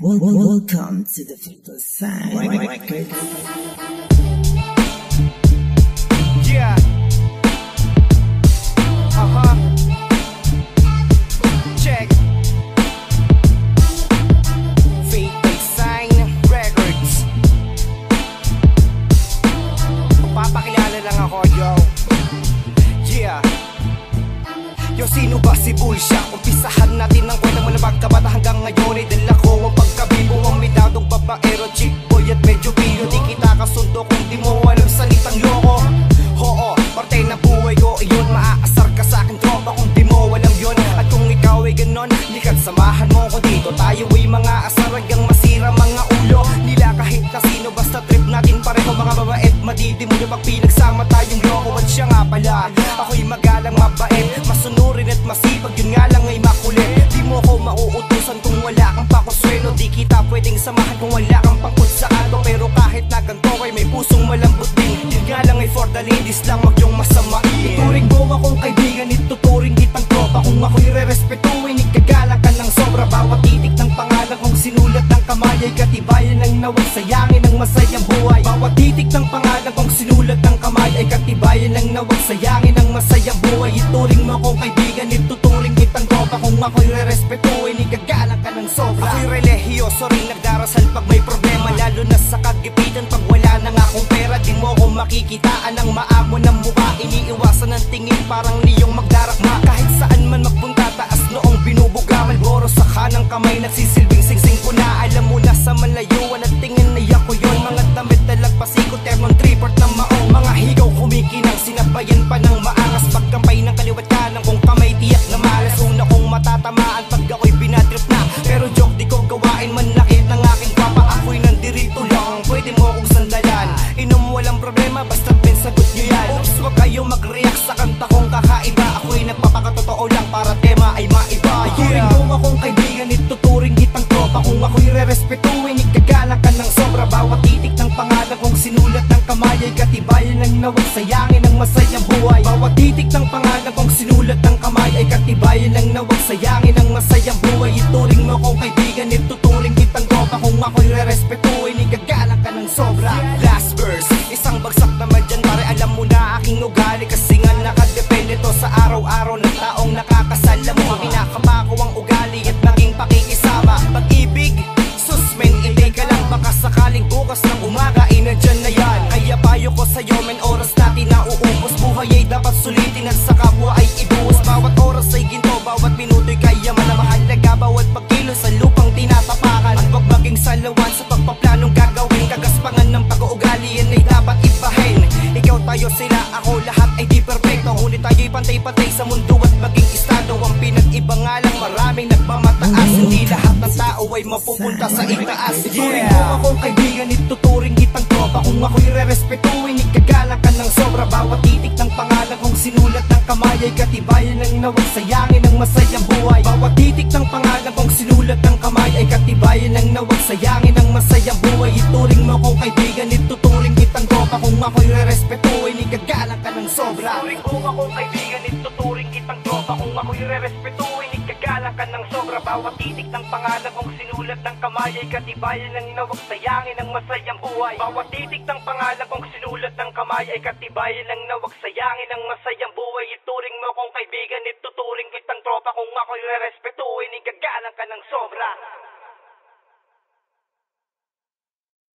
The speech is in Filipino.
Wel- Welcome to the Fatal Sign. Yeah. Uh-huh. Check. Fate Sign Records. Papakilala lang ako, yo. Yeah. Yo, sino ba si Bullsha? Umpisahan natin ang kwentang malabag kabata hanggang ngayon ay dala ko ang pala, ako'y magalang mabait Masunurin at masipag, yun nga lang ay makulit Di mo ko mauutusan kung wala kang pakuswelo Di kita pwedeng samahan kung wala kang pangkot sa kanto Pero kahit na ganito kay may pusong malambot din. Yun nga lang ay for the ladies lang, wag yung masamain kamay Ay katibayan ng nawag sayangin ng masayang buhay. Bawat titik ng pangalan kong sinulat ng kamay Ay katibayan ng nawag sayangin ng masayang buhay. Ituring mo akong kaibigan, ituturing kitang tropa Kung ako'y re-respetuin, ikagalang ka ng sobra. Ako'y relihiyoso rin nagdarasal pag may problema. Lalo na sa kagipitan pag wala na nga akong pera. Di mo ko makikitaan ng maamo ng mukha. Iniiwasan ng tingin parang liyong magdarakma. Kahit saan man magpunta Kanang kamay nagsisilbing singsing ko na. Alam mo na Ay katibayan ng nawag. Sayangin ng masayang buhay. Ituring mo akong kaibigan, ituturing kitang tropa Kung ako'y re-respetuin, ikagalang ka ng sobra. Last verse, isang bagsak naman dyan Pare alam mo na aking ugali. Kasi nga nakadepende to sa araw-araw ng taong nakakasala mo. Kinakapa ko ang ugali at naging pakikisama. Pag-ibig, susmen, hindi ka lang. Baka sakaling bukas ng umaga, sa pagpaplanong gagawin Kagaspangan ng pag-uugali, yan ay dapat ibahin. Ikaw tayo sila, ako lahat ay di perfecto Ngunit tayo'y pantay-pantay sa mundo at maging estado. Ang pinag-iba nga lang maraming nagmamataas. Hindi lahat ng tao ay mapupunta sa itaas. Ituring mo akong kaibigan, ituturing kitang tropa. Kung ako'y re-respetuin, ikagalang ka ng sobra. Bawat titik ng pangalan kong sinulat ng kamay Ay katibayan ng nawag sayangin ng masayang buhay. Bawat titik ng pangalan kong sinulat ng kamay Ay katibayan ng nawag sayangin ng masayang buhay. Ituring mo akong kaibigan, ituturing kitang tropa Kung ako'y re-respetuin, ikagalang ka ng sobra. Ituring mo akong kaibigan, ituturing kitang tropa Kung ako'y re-respetuin, Bawat titik ng pangalan kong sinulat ng kamay Ay katibayan ng nawag sayangin ng masayang buhay. Bawat titik ng pangalan kong sinulat ng kamay Ay katibayan ng nawag sayangin ng masayang buhay. Ituring mo akong kaibigan, ituturing kitang tropa. Kung ako'y re-respetuin, ikagalang ka ng sobra